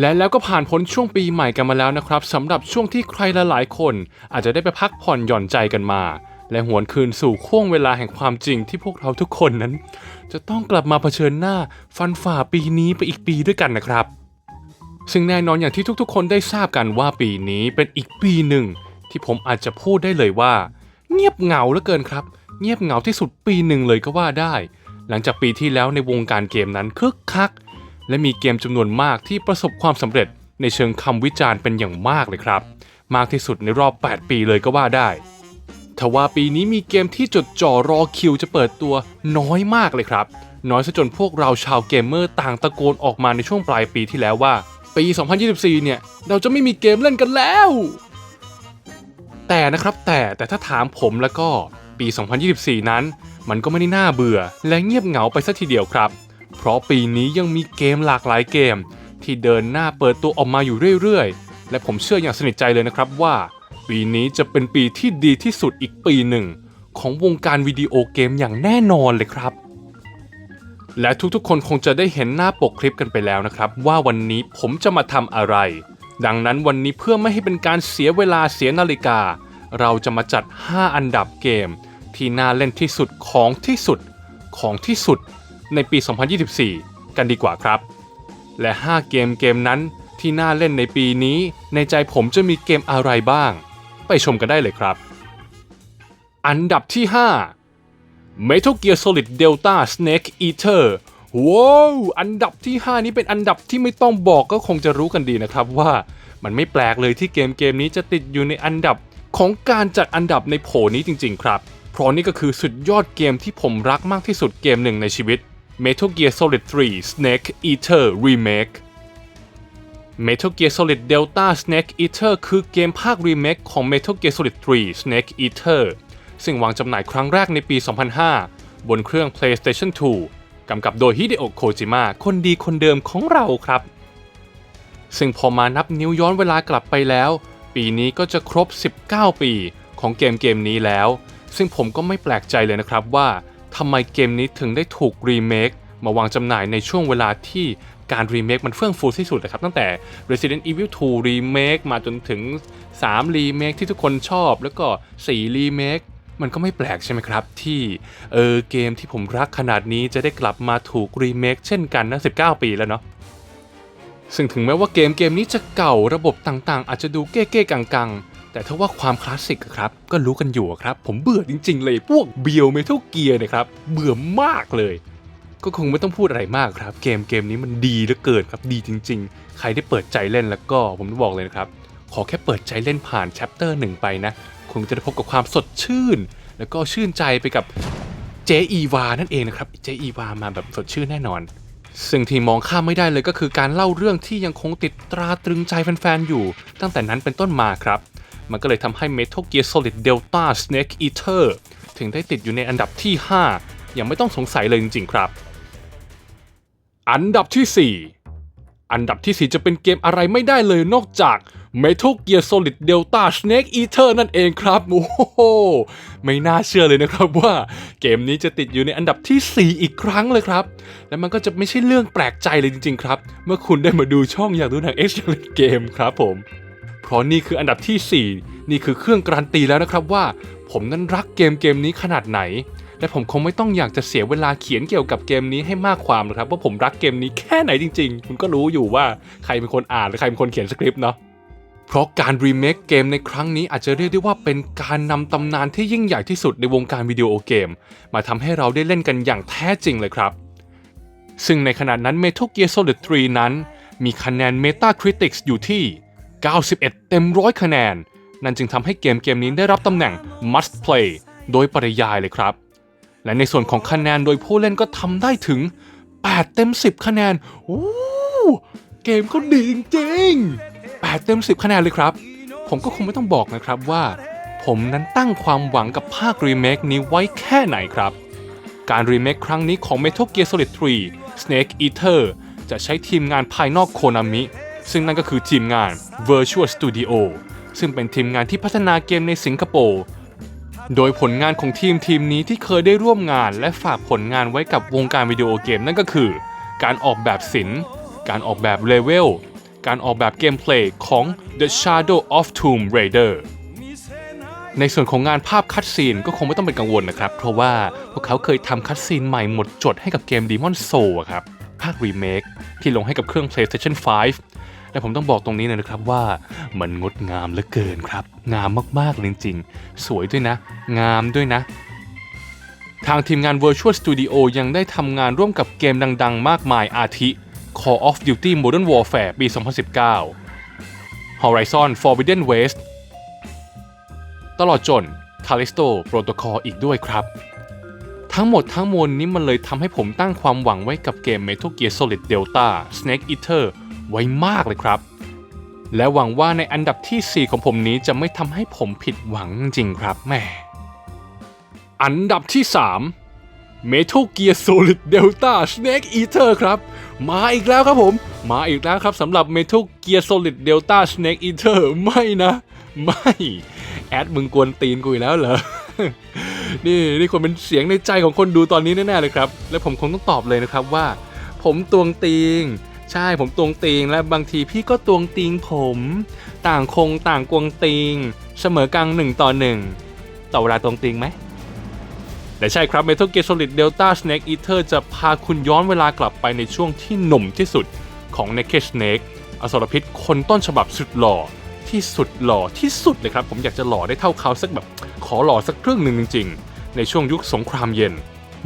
และแล้วก็ผ่านพ้นช่วงปีใหม่กันมาแล้วนะครับสำหรับช่วงที่ใครลหลายๆคน อาจจะได้ไปพักผ่อนหย่อนใจกันมา และหวนคืนสู่ช่วงเวลาแห่งความจริงที่พวกเราทุกคนนั้น จะต้องกลับมาเผชิญหน้าฟันฝ่าปีนี้ไปอีกปีด้วยกันนะครับ ซึ่งแน่นอนอย่างที่ทุกๆ คนได้ทราบกันว่าปีนี้เป็นอีกปีหนึ่ง ที่ผมอาจจะพูดได้เลยว่า เงียบเหงาเหลือเกินครับ เงียบเหงาที่สุดปีหนึ่งเลยก็ว่าได้ หลังจากปีที่แล้วในวงการเกมนั้นคึกคัก และมีเกมจำนวนมากที่ประสบความสำเร็จในเชิงคำวิจารณ์เป็นอย่างมากเลยครับ มากที่สุดในรอบ 8 ปีเลยก็ว่าได้ทว่าปีนี้มีเกมที่จดจ่อรอคิวจะเปิดตัวน้อยมากเลยครับ น้อยซะจนพวกเราชาวเกมเมอร์ต่างตะโกนออกมาในช่วงปลายปีที่แล้วว่า ปี 2024 เนี่ย เราจะไม่มีเกมเล่นกันแล้ว แต่นะครับแต่แต่ถ้าถามผมแล้วก็ปี 2024 นั้น มันก็ไม่ได้น่าเบื่อและเงียบเหงาไปซะทีเดียวครับ เพราะปีนี้ยังมีเกมหลากหลายเกม ที่เดินหน้าเปิดตัวออกมาอยู่เรื่อยๆ และผมเชื่ออย่างสนิทใจเลยนะครับว่า ปีนี้จะเป็นปีที่ดีที่สุดอีกปีหนึ่ง ของวงการวิดีโอเกมอย่างแน่นอนเลยครับ และทุกๆ คนคงจะได้เห็นหน้าปกคลิปกันไปแล้วนะครับ ว่าวันนี้ผมจะมาทำอะไร ดังนั้นวันนี้เพื่อไม่ให้เป็นการเสียเวลาเสียนาฬิกา เราจะมาจัด 5 อันดับเกม ที่น่าเล่นที่สุดของที่สุดของที่สุด ในปี 2024 กันดีกว่าครับ และ 5 เกมเกมนั้นที่น่าเล่นในปีนี้ ในใจผมจะมีเกมอะไรบ้างไปชมกันได้เลยครับ อันดับที่ 5 Metal Gear Solid Delta Snake Eater ว้าวอันดับที่ 5 นี้เป็นอันดับที่ไม่ต้องบอกก็คงจะรู้กันดีนะครับว่ามันไม่แปลกเลยที่เกมเกมนี้จะติดอยู่ในอันดับของการจัดอันดับในโผนี้จริง ๆ ครับ เพราะนี่ก็คือสุดยอดเกมที่ผมรักมากที่สุดเกมหนึ่งในชีวิต Metal Gear Solid 3 Snake Eater Remake Metal Gear Solid Delta Snake Eater คือเกมภาครีเมคของ Metal Gear Solid 3 Snake Eater ซึ่งวางจำหน่ายครั้งแรกในปี 2005 บนเครื่อง PlayStation 2 กำกับโดยฮิเดโอะโคจิมะคนดีคนเดิมของเราครับ ซึ่งพอมานับนิ้วย้อนเวลากลับไปแล้ว ปีนี้ก็จะครบ 19 ปีของเกมเกมนี้แล้ว ซึ่งผมก็ไม่แปลกใจเลยนะครับว่า ทำไมเกมนี้ถึงได้ถูกรีเมคมาวางจำหน่ายในช่วงเวลาที่การรีเมคมันเฟื่องฟูที่สุดนะครับ ตั้งแต่ Resident Evil 2 Remake มาจนถึง 3 Remake ที่ทุกคนชอบ แล้วก็ 4 Remake มันก็ไม่แปลกใช่ไหมครับ ที่เออเกมที่ผมรักขนาดนี้จะได้กลับมาถูกรีเมคเช่นกันนะ19 ปีแล้วเนาะซึ่งถึงแม้ว่าเกมเกมนี้จะเก่าระบบต่างๆ อาจจะดูเก้ๆกังๆ แต่ถ้าว่าความคลาสสิกครับ ก็รู้กันอยู่ครับ ผมเบื่อจริง ๆ เลยพวกเบียวเมทัลเกียร์นะครับ เบื่อมากเลย ก็คงไม่ต้องพูดอะไรมากครับ เกมเกมนี้มันดีเหลือเกินครับดีจริง ๆ ใครได้เปิดใจเล่นแล้วก็ผมจะบอกเลยนะครับ ขอแค่เปิดใจเล่นผ่านแชปเตอร์หนึ่งไปนะคงจะได้พบกับความสดชื่น แล้วก็ชื่นใจไปกับเจอีวานั่นเองนะครับเจอีวามาแบบสดชื่นแน่นอนซึ่งที่มองข้ามไม่ได้เลยก็คือการเล่าเรื่องที่ยังคงติดตราตรึงใจแฟนๆอยู่ ตั้งแต่นั้นเป็นต้นมาครับ มันก็เลยทำให้ Metal Gear Solid Delta Snake Eater ถึงได้ติดอยู่ในอันดับที่5ยังไม่ต้องสงสัยเลยจริงๆครับ อันดับที่ 4 อันดับที่ 4 จะเป็นเกมอะไรไม่ได้เลยนอกจาก Metal Gear Solid Delta Snake Eater นั่นเองครับ โอ้โห ไม่น่าเชื่อเลยนะครับว่าเกมนี้จะติดอยู่ในอันดับที่ 4 อีกครั้งเลยครับ และมันก็จะไม่ใช่เรื่องแปลกใจเลยจริงๆครับ เมื่อคุณได้มาดูช่องอยากดูหนัง Excellent Game ครับผม เพราะนี่คืออันดับที่ 4 นี่คือเครื่องการันตีแล้วนะครับว่า ผมนั้นรักเกมเกมนี้ขนาดไหน และผมคงไม่ต้องอยากจะเสียเวลาเขียนเกี่ยวกับเกมนี้ให้มากความนะครับ ว่าผมรักเกมนี้แค่ไหนจริง ๆ คุณก็รู้อยู่ว่าใครเป็นคนอ่านหรือใครเป็นคนเขียนสคริปต์เนาะเพราะการรีเมคเกมในครั้งนี้อาจจะเรียกได้ว่าเป็นการนำตำนานที่ยิ่งใหญ่ที่สุดในวงการวิดีโอเกม มาทำให้เราได้เล่นกันอย่างแท้จริงเลยครับ ซึ่งในขณะนั้น Metal Gear Solid 3 นั้น มีคะแนน Metacritic อยู่ที่ 91 เต็มร้อยคะแนน นั่นจึงทำให้เกมเกมนี้ได้รับตำแหน่ง Must Play โดยปริยายเลยครับ และในส่วนของคะแนนโดยผู้เล่นก็ทำได้ถึง 8 เต็ม 10 คะแนนโอ้เกมเขาดีจริงๆ8เต็ม 10 คะแนนเลยครับ ผมก็คงไม่ต้องบอกนะครับว่า ผมนั้นตั้งความหวังกับภาครีเมคนี้ไว้แค่ไหนครับ การรีเมคครั้งนี้ของ Metal Gear Solid 3 Snake Eater จะใช้ทีมงานภายนอกโคนามิ ซึ่งนั่นก็คือทีมงาน Virtual Studio ซึ่งเป็นทีมงานที่พัฒนาเกมในสิงคโปร์ โดยผลงานของทีมทีมนี้ที่เคยได้ร่วมงาน และฝากผลงานไว้กับวงการวิดีโอเกมนั่นก็คือ การออกแบบศิลป์ การออกแบบเลเวล การออกแบบเกมเพลย์ของ The Shadow of Tomb Raider ในส่วนของงานภาพคัดซีนก็คงไม่ต้องเป็นกังวลนะครับ เพราะว่าพวกเขาเคยทำคัดซีนใหม่หมดจดให้กับเกม Demon Soul ครับ ภาครีเมคที่ลงให้กับเครื่อง PlayStation 5 และผมต้องบอกตรงนี้เลยนะครับว่ามันงดงามเหลือเกินครับ งามมากๆเลยจริงๆ สวยด้วยนะ งามด้วยนะ ทางทีมงาน Virtual Studio ยังได้ทำงานร่วมกับเกมดัง ๆ มากมายอาทิ Call of Duty Modern Warfare ปี 2019 Horizon Forbidden West ตลอดจน Callisto Protocol อีกด้วยครับ ทั้งหมดทั้งมวลนี้มันเลยทำให้ผมตั้งความหวังไว้กับเกม Metal Gear Solid Delta Snake Eater ไว้มากเลยครับ และหวังว่าในอันดับทีสี่ 4 ของผมนี้จะไม่ทำให้ผมผิดหวังจริงครับแหม่อันดับที่ 3 Metal Gear Solid Delta Snake Eater ครับ มาอีกแล้วครับผม มาอีกแล้วครับสำหรับ Metal Gear Solid Delta Snake Eater ไม่นะ ไม่ แอดมึงกวนตีนกูอีกแล้วเหรอ นี่นี่ควรเป็นเสียงในใจของคนดูตอนนี้แน่ๆเลยครับ และผมคงต้องตอบเลยนะครับว่า ผมตวงติง ใช่ผมตวงติงและบางทีพี่ก็ตวงติงผม ต่างคงต่างกวงติง เสมอกลางหนึ่งต่อหนึ่งต่อเวลาตวงติงไหมแต่ใช่ครับ Metal Gear Solid Delta Snake Eater จะพาคุณย้อนเวลากลับไปในช่วงที่หนุ่มที่สุดของ Naked Snake อสรพิษคนต้นฉบับสุดหล่อที่สุดหล่อที่สุดเลยครับ ผมอยากจะหล่อได้เท่าเขาสักแบบขอหล่อสักครึ่งหนึ่งจริง ๆ ในช่วงยุคสงครามเย็น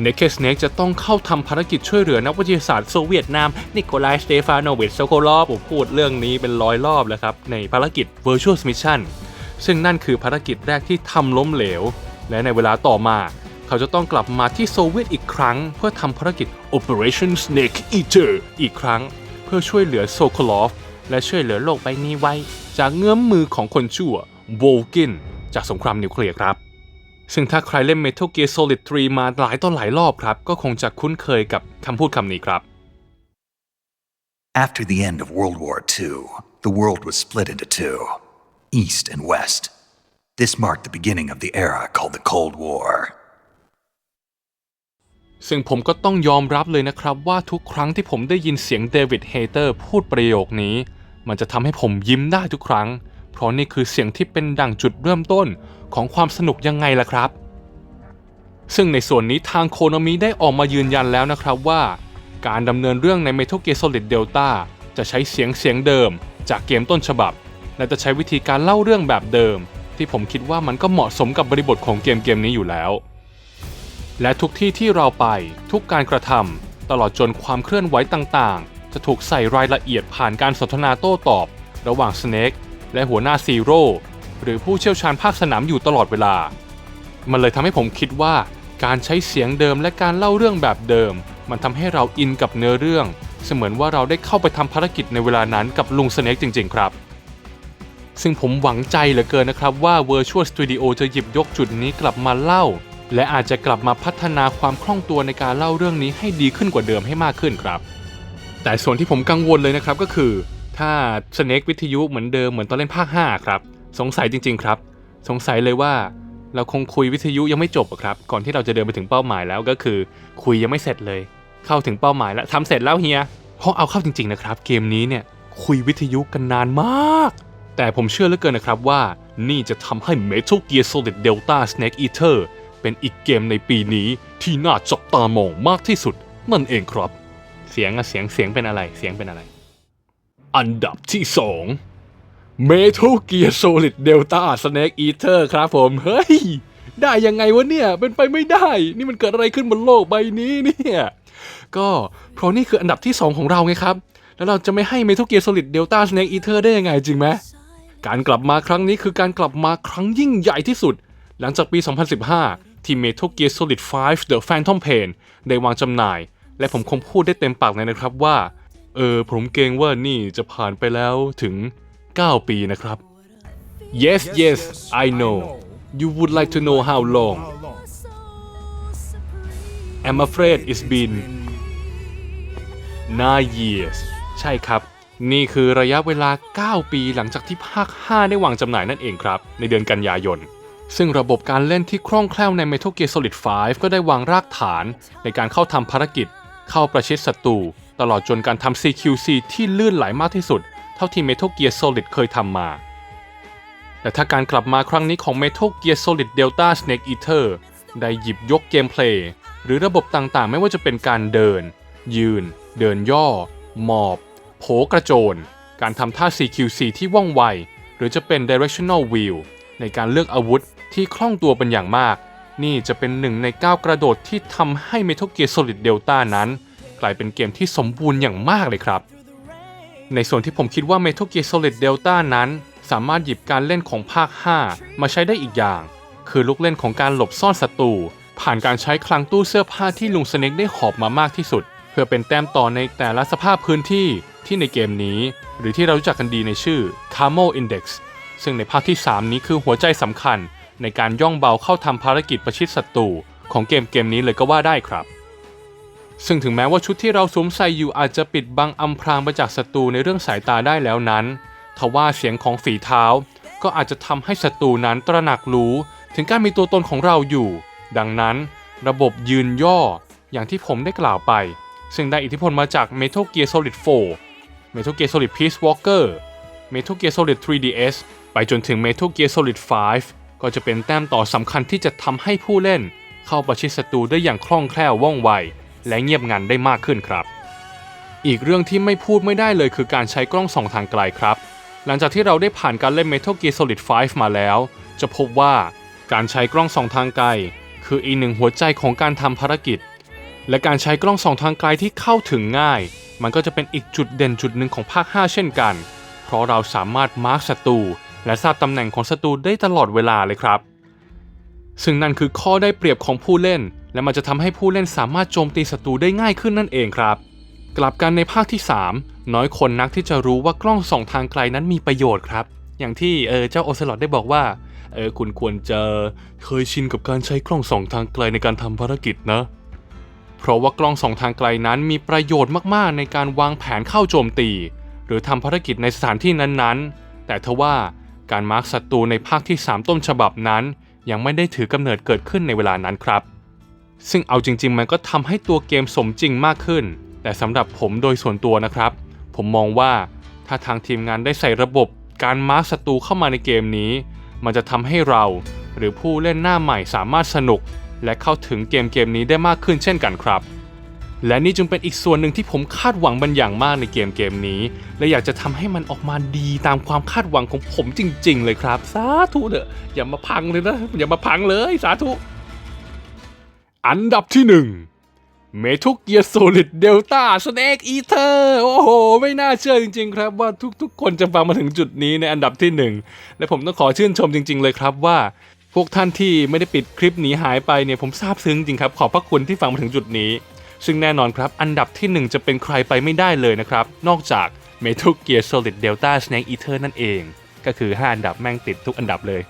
Naked Snake จะต้องเข้าทำภารกิจช่วยเหลือนักวิทยาศาสตร์โซเวียตนาม นิโคลายสเตฟานโนวิชโซโคลอฟผมพูดเรื่องนี้เป็นร้อยรอบแล้วครับ ในภารกิจ Virtual Mission ซึ่งนั่นคือภารกิจแรกที่ทำล้มเหลว และในเวลาต่อมา เขาจะต้องกลับมาที่โซเวียตอีกครั้ง เพื่อทำภารกิจ Operation Snake Eater อีกครั้ง เพื่อช่วยเหลือโซโคลอฟและช่วยเหลือโลกใบนี้ไว้ จากเงื้อมมือของคนชั่วโวลกิน จากสงครามนิวเคลียร์ครับ ซึ่งถ้าใครเล่น Metal Gear Solid 3 มาหลายต่อหลายรอบครับ ก็คงจะคุ้นเคยกับคำพูดคำนี้ครับ After the end of World War II, the world was split into two East and West. This marked the beginning of the era called the Cold War. ซึ่งผมก็ต้องยอมรับเลยนะครับว่าทุกครั้งที่ผมได้ยินเสียงเดวิดเฮเตอร์พูดประโยคนี้ มันจะทำให้ผมยิ้มได้ทุกครั้ง เพราะนี่คือเสียงที่เป็นดั่งจุดเริ่มต้นของความสนุกยังไงล่ะครับ ซึ่งในส่วนนี้ทางโคโนมิได้ออกมายืนยันแล้วนะครับว่า การดำเนินเรื่องใน Metal Gear Solid Delta จะใช้เสียงเสียงเดิม จากเกมต้นฉบับ และจะใช้วิธีการเล่าเรื่องแบบเดิม ที่ผมคิดว่ามันก็เหมาะสมกับบริบทของเกมเกมนี้อยู่แล้ว และทุกที่ที่เราไปทุกการกระทำตลอดจนความเคลื่อนไหวต่างๆ จะถูกใส่รายละเอียดผ่านการสนทนาโต้ตอบ ระหว่างสเนก และหัวหน้าซีโร่หรือผู้เชี่ยวชาญภาคสนามอยู่ตลอดเวลา มันเลยทำให้ผมคิดว่าการใช้เสียงเดิมและการเล่าเรื่องแบบเดิม มันทำให้เราอินกับเนื้อเรื่อง เสมือนว่าเราได้เข้าไปทำภารกิจในเวลานั้นกับลุงสเน็กจริง ๆ ครับ ซึ่งผมหวังใจเหลือเกินนะครับว่า Virtual Studio จะหยิบยกจุดนี้กลับมาเล่า และอาจจะกลับมาพัฒนาความคล่องตัวในการเล่าเรื่องนี้ให้ดีขึ้นกว่าเดิมให้มากขึ้นครับ แต่ส่วนที่ผมกังวลเลยนะครับก็คือ ถ้าสเน k วิทยุเหมือนเดิมเหมือนตอนเล่นภาค 5 ครับ สงสัยจริง ๆ ครับ สงสัยเลยว่าเราคงคุยวิทยุยังไม่จบอะครับ ก่อนที่เราจะเดินไปถึงเป้าหมายแล้วก็คือ คุยยังไม่เสร็จเลย เข้าถึงเป้าหมายแล้วทำเสร็จแล้วเฮียเพราะเอาเข้าจริง ๆ นะครับ เกมนี้เนี่ยคุยวิทยุกันนานมาก แต่ผมเชื่อเหลือเกินนะครับว่านี่จะทำให้ Metal Gear Solid Delta Snake Eater เป็นอีกเกมในปีนี้ที่น่าจับตามองมากที่สุดนั่นเองครับ เสียงอะเสียงเสียงเป็นอะไรเสียงเป็นอะไร อันดับที่2 Metal Gear Solid Delta Snake Eater ครับผม เฮ้ย ได้ยังไงวะเนี่ย เป็นไปไม่ได้ นี่มันเกิดอะไรขึ้นบนโลกใบนี้เนี่ย ก็เพราะนี่คืออันดับที่ 2 ของเราไงครับ แล้วเราจะไม่ให้ Metal Gear Solid Delta Snake Eater ได้ยังไงจริงไหมการกลับมาครั้งนี้คือการกลับมาครั้งยิ่งใหญ่ที่สุด หลังจากปี 2015 ที่ Metal Gear Solid 5 The Phantom Pain ได้วางจำหน่าย และผมคงพูดได้เต็มปากเลยนะครับว่า เออผมเกรงว่านี่จะผ่านไปแล้วถึง 9 ปีนะครับ Yes yes I know you would like to know how long I'm afraid it's been nine years ใช่ครับ นี่คือระยะเวลา 9 ปีหลังจากที่ภาค 5 ได้วางจำหน่ายนั่นเองครับ ในเดือนกันยายน ซึ่งระบบการเล่นที่คล่องแคล่วใน Metal Gear Solid 5 ก็ได้วางรากฐานในการเข้าทำภารกิจ เข้าประชิดศัตรู ตลอดจนการทำ CQC ที่ลื่นไหลมากที่สุด เท่าที่ Metal Gear Solid เคยทำมา แต่ถ้าการกลับมาครั้งนี้ของ Metal Gear Solid Delta Snake Eater ได้หยิบยกเกมเพลย์หรือระบบต่างๆ ไม่ว่าจะเป็นการเดิน ยืน เดินย่อ หมอบ โผกระโจน การทำท่า CQC ที่ว่องไว หรือจะเป็น Directional Wheel ในการเลือกอาวุธที่คล่องตัวเป็นอย่างมาก นี่จะเป็นหนึ่งในก้าวกระโดดที่ทำให้ Metal Gear Solid Delta นั้น กลายเป็นเกมที่สมบูรณ์อย่างมากเลยครับ ในส่วนที่ผมคิดว่า Metal Gear Solid Delta นั้น สามารถหยิบการเล่นของภาค 5 มาใช้ได้อีกอย่าง คือลูกเล่นของการหลบซ่อนศัตรูผ่านการใช้คลังตู้เสื้อผ้าที่ลุงสเน็กได้หอบมามากที่สุด เพื่อเป็นแต้มต่อในแต่ละสภาพพื้นที่ที่ในเกมนี้ หรือที่เรารู้จักกันดีในชื่อ Camo Index ซึ่งในภาคที่ 3 นี้คือหัวใจสำคัญ ในการย่องเบาเข้าทำภารกิจประชิดศัตรูของเกมเกมนี้เลยก็ว่าได้ครับ ซึ่งถึงแม้ว่าชุดที่เราสวมใส่อยู่อาจจะปิดบังอำพรางไปจากศัตรูในเรื่องสายตาได้แล้วนั้นทว่าเสียงของฝีเท้า ก็อาจจะทำให้ศัตรูนั้นตระหนักรู้ ถึงการมีตัวตนของเราอยู่ ดังนั้น ระบบยืนย่อ อย่างที่ผมได้กล่าวไป ซึ่งได้อิทธิพลมาจาก Metal Gear Solid 4 Metal Gear Solid Peace Walker Metal Gear Solid 3DS ไปจนถึง Metal Gear Solid 5 ก็จะเป็นแต้มต่อสำคัญที่จะทำให้ผู้เล่น เข้าประชิดศัตรูได้อย่างคล่องแคล่วว่องไว และเงียบงันได้มากขึ้นครับ อีกเรื่องที่ไม่พูดไม่ได้เลยคือการใช้กล้องส่องทางไกลครับ หลังจากที่เราได้ผ่านการเล่น Metal Gear Solid 5 มาแล้ว จะพบว่าการใช้กล้องส่องทางไกล คืออีกหนึ่งหัวใจของการทำภารกิจ และการใช้กล้องส่องทางไกลที่เข้าถึงง่าย มันก็จะเป็นอีกจุดเด่นจุดหนึ่งของภาค 5 เช่นกัน เพราะเราสามารถมาร์คศัตรูและทราบตำแหน่งของศัตรูได้ตลอดเวลาเลยครับ ซึ่งนั่นคือข้อได้เปรียบของผู้เล่น และมันจะทำให้ผู้เล่นสามารถโจมตีศัตรูได้ง่ายขึ้นนั่นเองครับ กลับกันในภาคที่ 3 น้อยคนนักที่จะรู้ว่ากล้องส่องทางไกลนั้นมีประโยชน์ครับ อย่างที่เออเจ้าโอเซลอดได้บอกว่าเออคุณควรจะเคยชินกับการใช้กล้องส่องทางไกลในการทำภารกิจนะ เพราะว่ากล้องส่องทางไกลนั้นมีประโยชน์มากๆ ในการวางแผนเข้าโจมตี หรือทำภารกิจในสถานที่นั้นๆ แต่ทว่าการมาร์คศัตรูในภาคที่ 3 ต้นฉบับนั้น ยังไม่ได้ถือกำเนิดเกิดขึ้นในเวลานั้นครับ ซึ่งเอาจริง ๆ มันก็ทำให้ตัวเกมสมจริงมากขึ้น แต่สำหรับผมโดยส่วนตัวนะครับ ผมมองว่าถ้าทางทีมงานได้ใส่ระบบการมาร์คศัตรูเข้ามาในเกมนี้ มันจะทำให้เรา หรือผู้เล่นหน้าใหม่สามารถสนุก และเข้าถึงเกมเกมนี้ได้มากขึ้นเช่นกันครับ และนี่จึงเป็นอีกส่วนหนึ่งที่ผมคาดหวังเป็นอย่างมากในเกมเกมนี้ และอยากจะทำให้มันออกมาดีตามความคาดหวังของผมจริง ๆ เลยครับ สาธุเถอะอย่ามาพังเลยนะอย่ามาพังเลยสาธุ อันดับที่หนึ่งเมทุกเกียร์โซลิดเดลต้าสเนกอีเทอร์โอ้โห ไม่น่าเชื่อจริง ๆ ครับว่าทุกๆ คนจะฟังมาถึงจุดนี้ในอันดับที่หนึ่งและผมต้องขอชื่นชมจริง ๆ เลยครับว่า พวกท่านที่ไม่ได้ปิดคลิปหนีหายไปเนี่ยผมซาบซึ้งจริงครับ ขอบพระคุณที่ฟังมาถึงจุดนี้ ซึ่งแน่นอนครับ อันดับที่หนึ่งจะเป็นใครไปไม่ได้เลยนะครับ นอกจาก Metal Gear Solid Delta Snake Eater นั่นเอง ก็คือ 5 อันดับแม่งติดทุกอันดับเลย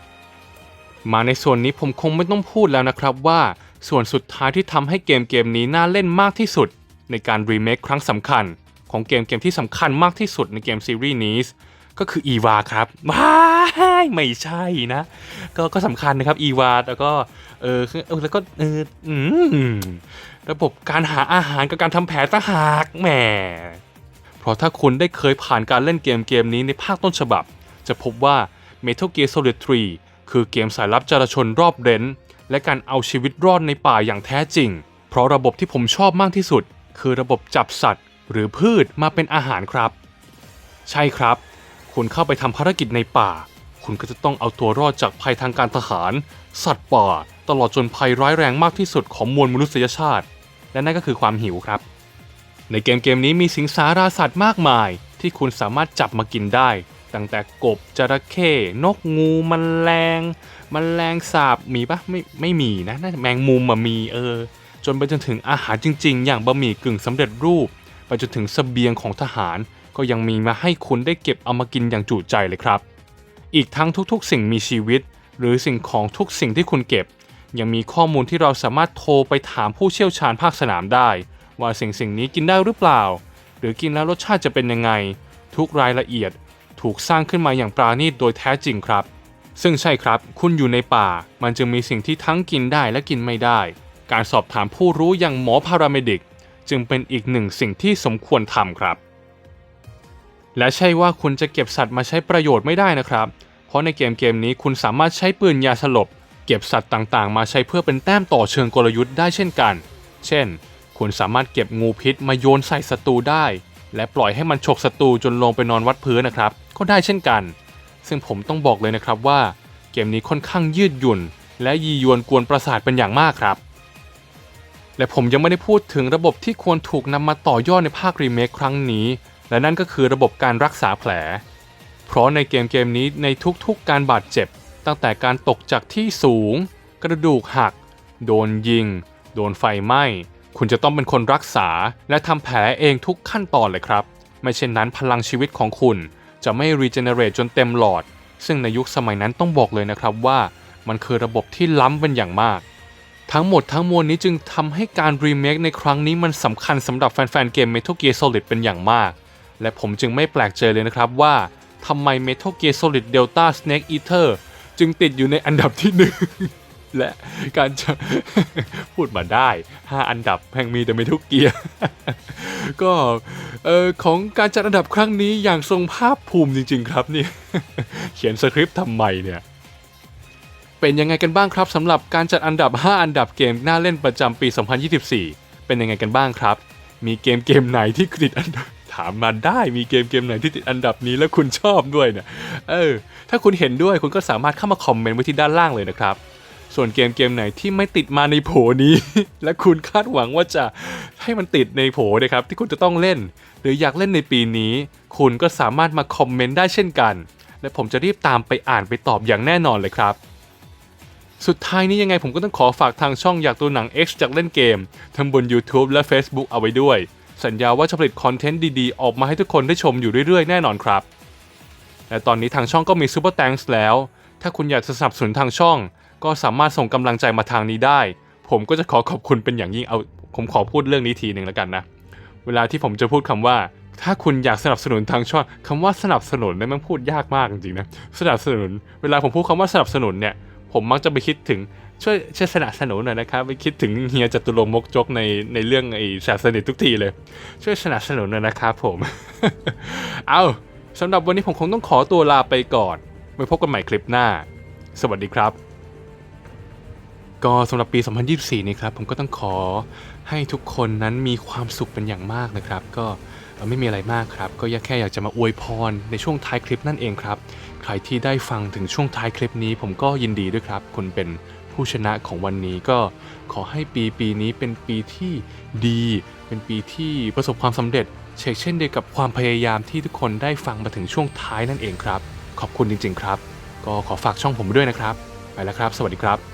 มาในส่วนนี้ผมคงไม่ต้องพูดแล้วนะครับว่า ส่วนสุดท้ายที่ทำให้เกมเกมนี้น่าเล่นมากที่สุด ในการรีเมคครั้งสำคัญ ของเกมเกมที่สำคัญมากที่สุดในเกมซีรีส์นี้ก็คืออีวาครับว้าไม่ใช่นะ ก็ก็สำคัญนะครับอีวาแล้วก็เออแล้วก็เออระบบการหาอาหารกับการทำแผนตะหากแหมเพราะถ้าคุณได้เคยผ่านการเล่นเกมเกมนี้ในภาคต้นฉบับ จะพบว่า Metal Gear Solid 3 คือเกมสายลับจราชนรอบเรน และการเอาชีวิตรอดในป่าอย่างแท้จริง เพราะระบบที่ผมชอบมากที่สุด คือระบบจับสัตว์ หรือพืชมาเป็นอาหารครับ ใช่ครับ คุณเข้าไปทำภารกิจในป่า คุณก็จะต้องเอาตัวรอดจากภัยทางการทหาร สัตว์ป่า ตลอดจนภัยร้ายแรงมากที่สุดของมวลมนุษยชาติ และนั่นก็คือความหิวครับ ในเกมเกมนี้มีสิงสาราสัตว์มากมาย ที่คุณสามารถจับมากินได้ ตั้งแต่กบจระเข้นกงูมแมลงมแมลงสาบมีปะไม่ไม่มีนะน่าจะแมงมุมมามีเออ จนไปจนถึงอาหารจริง ๆ อย่างบะหมี่กึ่งสำเร็จรูป ไปจนถึงเสบียงของทหาร ก็ยังมีมาให้คุณได้เก็บเอามากินอย่างจุใจเลยครับ อีกทั้งทุกๆ สิ่งมีชีวิต หรือสิ่งของทุกสิ่งที่คุณเก็บ ยังมีข้อมูลที่เราสามารถโทรไปถามผู้เชี่ยวชาญภาคสนามได้ ว่าสิ่งสิ่งนี้กินได้หรือเปล่า หรือกินแล้วรสชาติจะเป็นยังไง ทุกรายละเอียด ถูกสร้างขึ้นมาอย่างปราณีตโดยแท้จริงครับ ซึ่งใช่ครับ คุณอยู่ในป่า มันจึงมีสิ่งที่ทั้งกินได้และกินไม่ได้ การสอบถามผู้รู้อย่างหมอพาราเมดิก จึงเป็นอีกหนึ่งสิ่งที่สมควรทำครับ และใช่ว่าคุณจะเก็บสัตว์มาใช้ประโยชน์ไม่ได้นะครับ เพราะในเกมเกมนี้คุณสามารถใช้ปืนยาสลบ เก็บสัตว์ต่างๆ มาใช้เพื่อเป็นแต้มต่อเชิงกลยุทธ์ได้เช่นกัน เช่น คุณสามารถเก็บงูพิษมาโยนใส่ศัตรูได้ และปล่อยให้มันฉกศัตรูจนลงไปนอนวัดพื้นนะครับ ก็ได้เช่นกัน ซึ่งผมต้องบอกเลยนะครับว่า เกมนี้ค่อนข้างยืดหยุ่น และยียวนกวนประสาทเป็นอย่างมากครับ และผมยังไม่ได้พูดถึงระบบที่ควรถูกนำมาต่อยอดในภาครีเมคครั้งนี้ และนั่นก็คือระบบการรักษาแผล เพราะในเกมเกมนี้ในทุกๆ การบาดเจ็บ ตั้งแต่การตกจากที่สูง กระดูกหัก โดนยิง โดนไฟไหม้ คุณจะต้องเป็นคนรักษาและทำแผลเองทุกขั้นตอนเลยครับ ไม่เช่นนั้นพลังชีวิตของคุณจะไม่รีเจเนเรตจนเต็มหลอด ซึ่งในยุคสมัยนั้นต้องบอกเลยนะครับว่า มันคือระบบที่ล้ำเป็นอย่างมาก ทั้งหมดทั้งมวลนี้จึงทำให้การรีเมคในครั้งนี้มันสำคัญสำหรับแฟนๆเกม Metal Gear Solid เป็นอย่างมาก และผมจึงไม่แปลกใจเลยนะครับว่าทำไม Metal Gear Solid Delta Snake Eater จึงติดอยู่ในอันดับที่หนึ่ง และการจะพูดมาได้ 5 อันดับแห่งมีแต่ Metal Gear ก็เออของการจัดอันดับครั้งนี้อย่างทรงภาพภูมิจริง ๆ ครับนี่เขียนสคริปต์ทำไมเนี่ยเป็นยังไงกันบ้างครับสำหรับการจัดอันดับ 5 อันดับเกมน่าเล่นประจำปี 2024 เป็นยังไงกันบ้างครับ มีเกมเกมไหนที่ติดอันดับถามมาได้มีเกมเกมไหนที่ติดอันดับนี้แล้วคุณชอบด้วยเนี่ยเออ ถ้าคุณเห็นด้วยคุณก็สามารถเข้ามาคอมเมนต์ไว้ที่ด้านล่างเลยนะครับ ส่วนเกมเกมไหนที่ไม่ติดมาในโผนี้ และคุณคาดหวังว่าจะให้มันติดในโผนะครับ ที่คุณจะต้องเล่น หรืออยากเล่นในปีนี้ คุณก็สามารถมาคอมเมนต์ได้เช่นกัน และผมจะรีบตามไปอ่านไปตอบอย่างแน่นอนเลยครับสุดท้ายนี้ยังไงผมก็ต้องขอฝากทางช่องอยากตัวหนัง X จากเล่นเกมทั้งบน YouTube และ Facebook เอาไว้ด้วย สัญญาว่าจะผลิตคอนเทนต์ดีๆ ออกมาให้ทุกคนได้ชมอยู่เรื่อยๆ แน่นอนครับ และตอนนี้ทางช่องก็มี Super Thanks แล้ว ถ้าคุณอยากสนับสนุนทางช่อง ก็สามารถส่งกำลังใจมาทางนี้ได้ ผมก็จะขอขอบคุณเป็นอย่างยิ่งเอา ผมขอพูดเรื่องนี้ทีหนึ่งแล้วกันนะ เวลาที่ผมจะพูดคำว่า ถ้าคุณอยากสนับสนุนทางช่องคำว่าสนับสนุนเนี่ยมันพูดยากมากจริงๆนะสนับสนุน เวลาผมพูดคำว่าสนับสนุนเนี่ยผมมักจะไปคิดถึงช่วยช่วยสนับสนุนหน่อยนะครับไปคิดถึงเฮียจตุรงมกจกในในเรื่องไอ้แสบสนิททุกทีเลย ช่วยสนับสนุนหน่อยนะครับผม เอาสำหรับวันนี้ผมคงต้องขอตัวลาไปก่อนไว้พบกันใหม่คลิปหน้า สวัสดีครับ ก็สำหรับปี 2024 นี้ครับ ผมก็ต้องขอให้ทุกคนนั้นมีความสุขเป็นอย่างมากนะครับ ก็ไม่มีอะไรมากครับ ก็แค่อยากจะมาอวยพรในช่วงท้ายคลิปนั่นเองครับ ใครที่ได้ฟังถึงช่วงท้ายคลิปนี้ ผมก็ยินดีด้วยครับ คุณเป็นผู้ชนะของวันนี้ก็ขอให้ปีปีนี้เป็นปีที่ดี เป็นปีที่ประสบความสำเร็จ เชกเช่นเดียวกับความพยายามที่ทุกคนได้ฟังมาถึงช่วงท้ายนั่นเองครับ ขอบคุณจริง ๆ ครับ ก็ขอฝากช่องผมด้วยนะครับ ไปแล้วครับ สวัสดีครับ